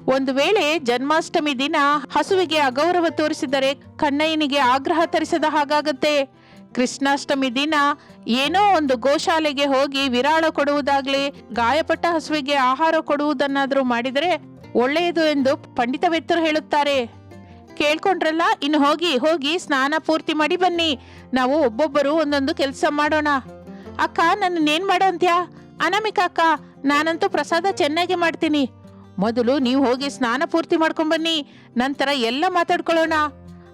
ಒಂದು ವೇಳೆ ಜನ್ಮಾಷ್ಟಮಿ ದಿನ ಹಸುವಿಗೆ ಅಗೌರವ ತೋರಿಸಿದರೆ ಕಣ್ಣಯ್ಯನಿಗೆ ಆಗ್ರಹ ತರಿಸದ ಹಾಗಾಗತ್ತೆ. ಕೃಷ್ಣಾಷ್ಟಮಿ ದಿನ ಏನೋ ಒಂದು ಗೋಶಾಲೆಗೆ ಹೋಗಿ ವಿರಾಳ ಕೊಡುವುದಾಗ್ಲಿ, ಗಾಯಪಟ್ಟ ಹಸುವಿಗೆ ಆಹಾರ ಕೊಡುವುದನ್ನಾದರೂ ಮಾಡಿದರೆ ಒಳ್ಳೆಯದು ಎಂದು ಪಂಡಿತವೆತ್ತರು ಹೇಳುತ್ತಾರೆ. ಕೇಳ್ಕೊಂಡ್ರಲ್ಲ, ಇನ್ನು ಹೋಗಿ ಹೋಗಿ ಸ್ನಾನ ಪೂರ್ತಿ ಮಾಡಿ ಬನ್ನಿ. ನಾವು ಒಬ್ಬೊಬ್ಬರು ಒಂದೊಂದು ಕೆಲಸ ಮಾಡೋಣ. ಅಕ್ಕ ನನ್ನೇನು ಮಾಡೋ ಅಂತ್ಯಾ ಅನಾಮಿಕ ಅಕ್ಕ, ನಾನಂತೂ ಪ್ರಸಾದ ಚೆನ್ನಾಗಿ ಮಾಡ್ತೀನಿ. ಮೊದಲು ನೀವು ಹೋಗಿ ಸ್ನಾನ ಪೂರ್ತಿ ಮಾಡ್ಕೊಂಡ್ ಬನ್ನಿ, ನಂತರ ಎಲ್ಲ ಮಾತಾಡ್ಕೊಳ್ಳೋಣ.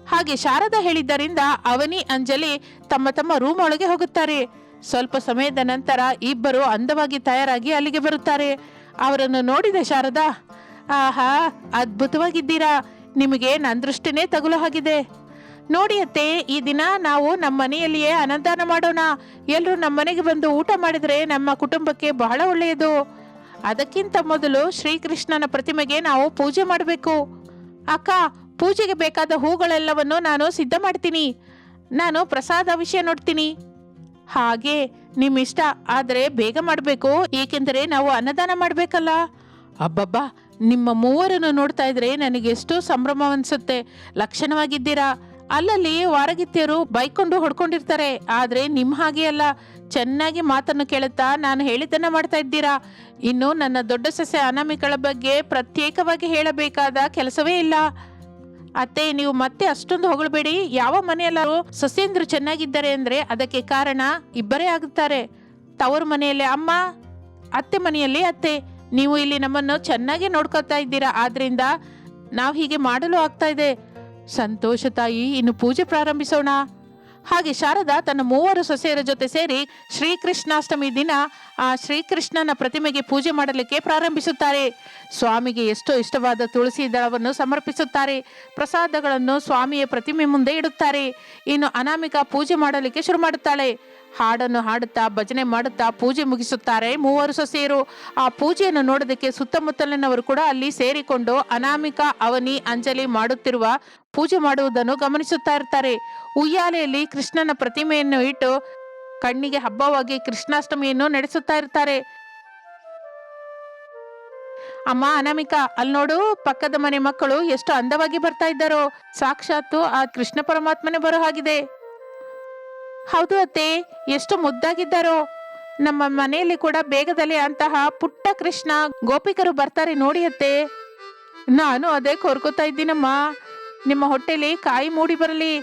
ಹಾಗೆ ಶಾರದಾ ಹೇಳಿದ್ದರಿಂದ ಅವನಿ, ಅಂಜಲಿ ತಮ್ಮ ತಮ್ಮ ರೂಮ್ ಒಳಗೆ ಹೋಗುತ್ತಾರೆ. ಸ್ವಲ್ಪ ಸಮಯದ ನಂತರ ಇಬ್ಬರು ಅಂದವಾಗಿ ತಯಾರಾಗಿ ಅಲ್ಲಿಗೆ ಬರುತ್ತಾರೆ. ಅವರನ್ನು ನೋಡಿದ ಶಾರದಾ, ಆಹಾ, ಅದ್ಭುತವಾಗಿದ್ದೀರಾ. ನಿಮಗೆ ನನ್ನ ದೃಷ್ಟಿನೇ ತಗುಲು ಹಾಗಿದೆ. ನೋಡಿ ಅತ್ತೆ ಈ ದಿನ ನಾವು ನಮ್ಮ ಮನೆಯಲ್ಲಿಯೇ ಅನ್ನದಾನ ಮಾಡೋಣ. ಎಲ್ಲರೂ ನಮ್ಮ ಮನೆಗೆ ಬಂದು ಊಟ ಮಾಡಿದ್ರೆ ನಮ್ಮ ಕುಟುಂಬಕ್ಕೆ ಬಹಳ ಒಳ್ಳೆಯದು. ಅದಕ್ಕಿಂತ ಮೊದಲು ಶ್ರೀಕೃಷ್ಣನ ಪ್ರತಿಮೆಗೆ ನಾವು ಪೂಜೆ ಮಾಡಬೇಕು. ಅಕ್ಕ ಪೂಜೆಗೆ ಬೇಕಾದ ಹೂಗಳೆಲ್ಲವನ್ನು ನಾನು ಸಿದ್ಧ ಮಾಡ್ತೀನಿ. ನಾನು ಪ್ರಸಾದ ವಿಷಯ ನೋಡ್ತೀನಿ. ಹಾಗೆ ನಿಮ್ಮ ಇಷ್ಟ ಆದರೆ ಬೇಗ ಮಾಡಬೇಕು. ಏಕೆಂದರೆ ನಾವು ಅನ್ನದಾನ ಮಾಡಬೇಕಲ್ಲ. ಅಬ್ಬಬ್ಬಾ, ನಿಮ್ಮ ಮೂವರನ್ನು ನೋಡ್ತಾ ಇದ್ರೆ ನನಗೆ ಎಷ್ಟೋ ಸಂಭ್ರಮ ಅನಿಸುತ್ತೆ ಲಕ್ಷಣವಾಗಿದ್ದೀರಾ? ಅಲ್ಲಲ್ಲಿ ವಾರಗಿತ್ತಿಯರು ಬೈಕೊಂಡು ಹೊಡ್ಕೊಂಡಿರ್ತಾರೆ. ಆದರೆ ನಿಮ್ಮ ಹಾಗೆ ಅಲ್ಲ. ಚೆನ್ನಾಗಿ ಮಾತನ್ನು ಕೇಳುತ್ತಾ ನಾನು ಹೇಳಿದ್ದನ್ನು ಮಾಡ್ತಾ ಇದ್ದೀರಾ? ಇನ್ನು ನನ್ನ ದೊಡ್ಡ ಸಸ್ಯ ಅನಾಮಿಕಳ ಬಗ್ಗೆ ಪ್ರತ್ಯೇಕವಾಗಿ ಹೇಳಬೇಕಾದ ಕೆಲಸವೇ ಇಲ್ಲ. ಅತ್ತೆ, ನೀವು ಮತ್ತೆ ಅಷ್ಟೊಂದು ಹೊಗಳಬೇಡಿ. ಯಾವ ಮನೆಯಲ್ಲಾರು ಸಸ್ಯೇಂದ್ರು ಚೆನ್ನಾಗಿದ್ದಾರೆ ಅಂದ್ರೆ ಅದಕ್ಕೆ ಕಾರಣ ಇಬ್ಬರೇ ಆಗುತ್ತಾರೆ ತವರು ಮನೆಯಲ್ಲಿ ಅಮ್ಮ, ಅತ್ತೆ ಮನೆಯಲ್ಲಿ ಅತ್ತೆ. ನೀವು ಇಲ್ಲಿ ನಮ್ಮನ್ನು ಚೆನ್ನಾಗಿ ನೋಡ್ಕೊತಾ ಇದ್ದೀರಾ. ಆದ್ರಿಂದ ನಾವು ಹೀಗೆ ಮಾಡಲು ಆಗ್ತಾ ಇದೆ. ಸಂತೋಷ ತಾಯಿ, ಇನ್ನು ಪೂಜೆ ಪ್ರಾರಂಭಿಸೋಣ. ಹಾಗೆ ಶಾರದಾ ತನ್ನ ಮೂವರು ಸೊಸೆಯರ ಜೊತೆ ಸೇರಿ ಶ್ರೀಕೃಷ್ಣಾಷ್ಟಮಿ ದಿನ ಆ ಶ್ರೀಕೃಷ್ಣನ ಪ್ರತಿಮೆಗೆ ಪೂಜೆ ಮಾಡಲಿಕ್ಕೆ ಪ್ರಾರಂಭಿಸುತ್ತಾರೆ. ಸ್ವಾಮಿಗೆ ಎಷ್ಟೋ ಇಷ್ಟವಾದ ತುಳಸಿ ದಳವನ್ನು ಸಮರ್ಪಿಸುತ್ತಾರೆ. ಪ್ರಸಾದಗಳನ್ನು ಸ್ವಾಮಿಯ ಪ್ರತಿಮೆ ಮುಂದೆ ಇಡುತ್ತಾರೆ. ಇನ್ನು ಅನಾಮಿಕ ಪೂಜೆ ಮಾಡಲಿಕ್ಕೆ ಶುರು ಮಾಡುತ್ತಾಳೆ. ಹಾಡನ್ನು ಹಾಡುತ್ತಾ, ಭಜನೆ ಮಾಡುತ್ತಾ ಪೂಜೆ ಮುಗಿಸುತ್ತಾರೆ ಮೂವರು ಸೊಸೆಯರು. ಆ ಪೂಜೆಯನ್ನು ನೋಡೋದಕ್ಕೆ ಸುತ್ತಮುತ್ತಲಿನವರು ಕೂಡ ಅಲ್ಲಿ ಸೇರಿಕೊಂಡು ಅನಾಮಿಕ, ಅವನಿ, ಅಂಜಲಿ ಮಾಡುತ್ತಿರುವ ಪೂಜೆ ಮಾಡುವುದನ್ನು ಗಮನಿಸುತ್ತಾ ಇರ್ತಾರೆ. ಉಯ್ಯಾಲೆಯಲ್ಲಿ ಕೃಷ್ಣನ ಪ್ರತಿಮೆಯನ್ನು ಇಟ್ಟು ಕಣ್ಣಿಗೆ ಹಬ್ಬವಾಗಿ ಕೃಷ್ಣಾಷ್ಟಮಿಯನ್ನು ನಡೆಸುತ್ತಾ ಇರ್ತಾರೆ. ಅಮ್ಮ ಅನಾಮಿಕಾ ಅಲ್ಲಿ ನೋಡು, ಪಕ್ಕದ ಮನೆ ಮಕ್ಕಳು ಎಷ್ಟು ಅಂದವಾಗಿ ಬರ್ತಾ ಇದ್ದಾರೋ. ಸಾಕ್ಷಾತ್ತು ಆ ಕೃಷ್ಣ ಪರಮಾತ್ಮನೇ ಬರೋ ಹಾಗಿದೆ. ಹೌದು ಅತ್ತೆ, ಎಷ್ಟು ಮುದ್ದಾಗಿದ್ದಾರೋ. ನಮ್ಮ ಮನೆಯಲ್ಲಿ ಕೂಡ ಬೇಗದಲ್ಲಿ ಅಂತಹ ಪುಟ್ಟ ಕೃಷ್ಣ ಗೋಪಿಕರು ಬರ್ತಾರೆ ನೋಡಿ ಅತ್ತೆ. ನಾನು ಅದೇ ಕೋರ್ಕೋತಾ ಇದ್ದೀನಮ್ಮ. ನಿಮ್ಮ ಹೊಟ್ಟೆಲಿ ಕಾಯಿ ಮೂಡಿ ಬರಲಿ.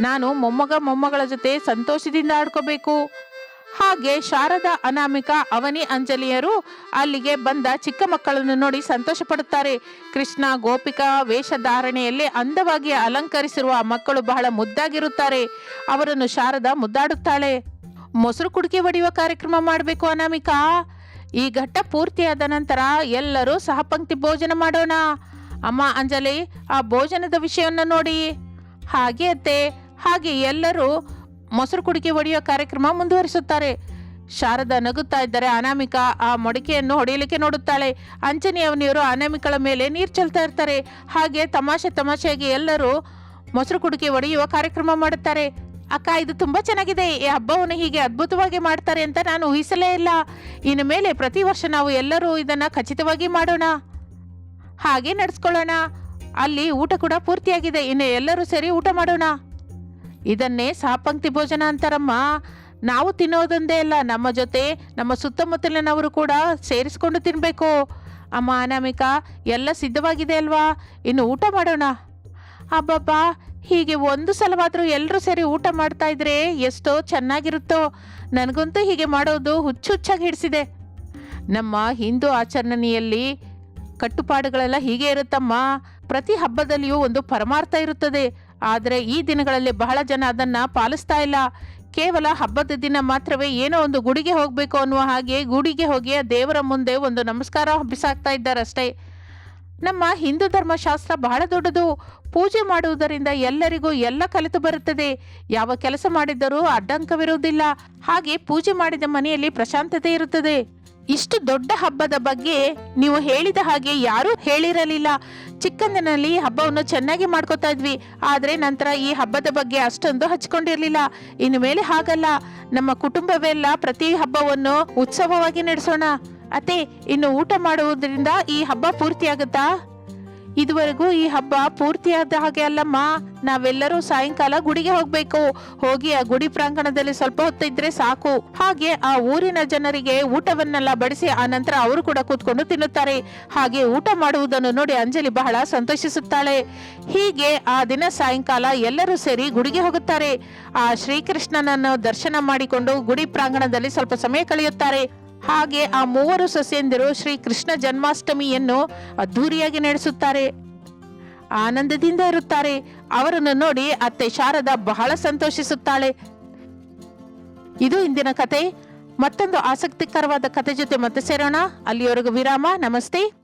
ನಾನು ಮೊಮ್ಮಗ ಮೊಮ್ಮಗಳ ಜೊತೆ ಸಂತೋಷದಿಂದ ಆಡ್ಕೋಬೇಕು. ಹಾಗೆ ಶಾರದಾ ಅನಾಮಿಕ ಅವನಿ ಅಂಜಲಿಯರು ಅಲ್ಲಿಗೆ ಬಂದ ಚಿಕ್ಕ ಮಕ್ಕಳನ್ನು ನೋಡಿ ಸಂತೋಷ ಪಡುತ್ತಾರೆ ಕೃಷ್ಣ, ಗೋಪಿಕಾ ವೇಷಧಾರಣೆಯಲ್ಲಿ ಅಂದವಾಗಿ ಅಲಂಕರಿಸಿರುವ ಮಕ್ಕಳು ಬಹಳ ಮುದ್ದಾಗಿರುತ್ತಾರೆ. ಅವರನ್ನು ಶಾರದಾ ಮುದ್ದಾಡುತ್ತಾಳೆ. ಮೊಸರು ಕುಡಿಕೆ ಒಡೆಯುವ ಕಾರ್ಯಕ್ರಮ ಮಾಡಬೇಕು ಅನಾಮಿಕಾ. ಈ ಘಟ್ಟ ಪೂರ್ತಿಯಾದ ನಂತರ ಎಲ್ಲರೂ ಸಹಪಂಕ್ತಿ ಭೋಜನ ಮಾಡೋಣ. ಅಮ್ಮ ಅಂಜಲಿ, ಆ ಭೋಜನದ ವಿಷಯವನ್ನು ನೋಡಿ. ಹಾಗೆ ಅತ್ತೆ ಹಾಗೆ ಎಲ್ಲರೂ ಮೊಸರು ಕುಡಿಕೆ ಒಡೆಯುವ ಕಾರ್ಯಕ್ರಮ ಮುಂದುವರಿಸುತ್ತಾರೆ. ಶಾರದಾ ನಗುತ್ತಾ ಇದ್ದರೆ ಅನಾಮಿಕಾ ಆ ಮಡಿಕೆಯನ್ನು ಹೊಡೆಯಲಿಕ್ಕೆ ನೋಡುತ್ತಾಳೆ. ಅಂಜನಿ ಅವನಿಯವರು ಅನಾಮಿಕಳ ಮೇಲೆ ನೀರು ಚೆಲ್ತಾ ಇರ್ತಾರೆ. ಹಾಗೆ ತಮಾಷೆ ತಮಾಷೆಯಾಗಿ ಎಲ್ಲರೂ ಮೊಸರು ಕುಡಿಕೆ ಒಡೆಯುವ ಕಾರ್ಯಕ್ರಮ ಮಾಡುತ್ತಾರೆ. ಅಕ್ಕ, ಇದು ತುಂಬಾ ಚೆನ್ನಾಗಿದೆ. ಈ ಹಬ್ಬವನ್ನು ಹೀಗೆ ಅದ್ಭುತವಾಗಿ ಮಾಡ್ತಾರೆ ಅಂತ ನಾನು ಊಹಿಸಲೇ ಇಲ್ಲ. ಇನ್ನು ಮೇಲೆ ಪ್ರತಿ ವರ್ಷ ನಾವು ಎಲ್ಲರೂ ಇದನ್ನ ಖಚಿತವಾಗಿ ಮಾಡೋಣ. ಹಾಗೆ ನಡೆಸ್ಕೊಳ್ಳೋಣ. ಅಲ್ಲಿ ಊಟ ಕೂಡ ಪೂರ್ತಿಯಾಗಿದೆ. ಇನ್ನು ಎಲ್ಲರೂ ಸೇರಿ ಊಟ ಮಾಡೋಣ. ಇದನ್ನೇ ಸಾಪಂಕ್ತಿ ಭೋಜನ ಅಂತಾರಮ್ಮ. ನಾವು ತಿನ್ನೋದೊಂದೇ ಅಲ್ಲ, ನಮ್ಮ ಜೊತೆ ನಮ್ಮ ಸುತ್ತಮುತ್ತಲಿನವರು ಕೂಡ ಸೇರಿಸ್ಕೊಂಡು ತಿನ್ನಬೇಕು ಅಮ್ಮ ಅನಾಮಿಕಾ, ಎಲ್ಲ ಸಿದ್ಧವಾಗಿದೆ ಅಲ್ವಾ? ಇನ್ನು ಊಟ ಮಾಡೋಣ. ಅಬ್ಬಬ್ಬಾ, ಹೀಗೆ ಒಂದು ಸಲವಾದರೂ ಎಲ್ಲರೂ ಸೇರಿ ಊಟ ಮಾಡ್ತಾ ಇದ್ರೆ ಎಷ್ಟೋ ಚೆನ್ನಾಗಿರುತ್ತೋ. ನನಗಂತೂ ಹೀಗೆ ಮಾಡೋದು ಹುಚ್ಚು ಹುಚ್ಚಾಗಿ ಹಿಡಿಸಿದೆ. ನಮ್ಮ ಹಿಂದೂ ಆಚರಣೆಯಲ್ಲಿ ಕಟ್ಟುಪಾಡುಗಳೆಲ್ಲ ಹೀಗೆ ಇರುತ್ತಮ್ಮ. ಪ್ರತಿ ಹಬ್ಬದಲ್ಲಿಯೂ ಒಂದು ಪರಮಾರ್ಥ ಇರುತ್ತದೆ. ಆದರೆ ಈ ದಿನಗಳಲ್ಲಿ ಬಹಳ ಜನ ಅದನ್ನ ಪಾಲಿಸ್ತಾ ಇಲ್ಲ. ಕೇವಲ ಹಬ್ಬದ ದಿನ ಮಾತ್ರವೇ ಏನೋ ಒಂದು ಗುಡಿಗೆ ಹೋಗಬೇಕು ಅನ್ನುವ ಹಾಗೆ ಗುಡಿಗೆ ಹೋಗಿ ಆ ದೇವರ ಮುಂದೆ ಒಂದು ನಮಸ್ಕಾರ ಬಿಸಾಕ್ತಾ ಇದ್ದಾರಷ್ಟೇ. ನಮ್ಮ ಹಿಂದೂ ಧರ್ಮಶಾಸ್ತ್ರ ಬಹಳ ದೊಡ್ಡದು. ಪೂಜೆ ಮಾಡುವುದರಿಂದ ಎಲ್ಲರಿಗೂ ಎಲ್ಲ ಕಲಿತು ಬರುತ್ತದೆ. ಯಾವ ಕೆಲಸ ಮಾಡಿದ್ದರೂ ಅಡ್ಡಂಕವಿರುವುದಿಲ್ಲ ಹಾಗೆ ಪೂಜೆ ಮಾಡಿದ ಮನೆಯಲ್ಲಿ ಪ್ರಶಾಂತತೆ ಇರುತ್ತದೆ. ಇಷ್ಟು ದೊಡ್ಡ ಹಬ್ಬದ ಬಗ್ಗೆ ನೀವು ಹೇಳಿದ ಹಾಗೆ ಯಾರೂ ಹೇಳಿರಲಿಲ್ಲ. ಚಿಕ್ಕಂದಿನಲ್ಲಿ ಹಬ್ಬವನ್ನು ಚೆನ್ನಾಗಿ ಮಾಡ್ಕೋತಾ ಇದ್ವಿ. ಆದ್ರೆ ನಂತರ ಈ ಹಬ್ಬದ ಬಗ್ಗೆ ಅಷ್ಟೊಂದು ಹಚ್ಕೊಂಡಿರ್ಲಿಲ್ಲ. ಇನ್ನು ಮೇಲೆ ಹಾಗಲ್ಲ. ನಮ್ಮ ಕುಟುಂಬವೆಲ್ಲ ಪ್ರತಿ ಹಬ್ಬವನ್ನು ಉತ್ಸವವಾಗಿ ನಡೆಸೋಣ. ಅತ್ತೆ, ಇನ್ನು ಊಟ ಮಾಡುವುದರಿಂದ ಈ ಹಬ್ಬ ಪೂರ್ತಿಯಾಗುತ್ತಾ? ಇದುವರೆಗೂ ಈ ಹಬ್ಬ ಪೂರ್ತಿಯಾದ ಹಾಗೆ ಅಲ್ಲಮ್ಮ. ನಾವೆಲ್ಲರೂ ಸಾಯಂಕಾಲ ಗುಡಿಗೆ ಹೋಗ್ಬೇಕು. ಹೋಗಿ ಆ ಗುಡಿ ಪ್ರಾಂಗಣದಲ್ಲಿ ಸ್ವಲ್ಪ ಹೊತ್ತಿದ್ರೆ ಸಾಕು. ಹಾಗೆ ಆ ಊರಿನ ಜನರಿಗೆ ಊಟವನ್ನೆಲ್ಲ ಬಡಿಸಿ ಆ ನಂತರ ಅವರು ಕೂಡ ಕೂತ್ಕೊಂಡು ತಿನ್ನುತ್ತಾರೆ. ಹಾಗೆ ಊಟ ಮಾಡುವುದನ್ನು ನೋಡಿ ಅಂಜಲಿ ಬಹಳ ಸಂತೋಷಿಸುತ್ತಾಳೆ. ಹೀಗೆ ಆ ದಿನ ಸಾಯಂಕಾಲ ಎಲ್ಲರೂ ಸೇರಿ ಗುಡಿಗೆ ಹೋಗುತ್ತಾರೆ. ಆ ಶ್ರೀಕೃಷ್ಣನನ್ನು ದರ್ಶನ ಮಾಡಿಕೊಂಡು ಗುಡಿ ಪ್ರಾಂಗಣದಲ್ಲಿ ಸ್ವಲ್ಪ ಸಮಯ ಕಳೆಯುತ್ತಾರೆ. ಹಾಗೆ ಆ ಮೂವರು ಸೊಸೆಯಂದಿರು ಶ್ರೀ ಕೃಷ್ಣ ಜನ್ಮಾಷ್ಟಮಿಯನ್ನು ಅದ್ಧೂರಿಯಾಗಿ ನಡೆಸುತ್ತಾರೆ. ಆನಂದದಿಂದ ಇರುತ್ತಾರೆ. ಅವರನ್ನು ನೋಡಿ ಅತ್ತೆ ಶಾರದ ಬಹಳ ಸಂತೋಷಿಸುತ್ತಾಳೆ. ಇದು ಇಂದಿನ ಕತೆ. ಮತ್ತೊಂದು ಆಸಕ್ತಿಕರವಾದ ಕತೆ ಜೊತೆ ಮತ್ತೆ ಸೇರೋಣ. ಅಲ್ಲಿಯವರೆಗೂ ವಿರಾಮ. ನಮಸ್ತೆ.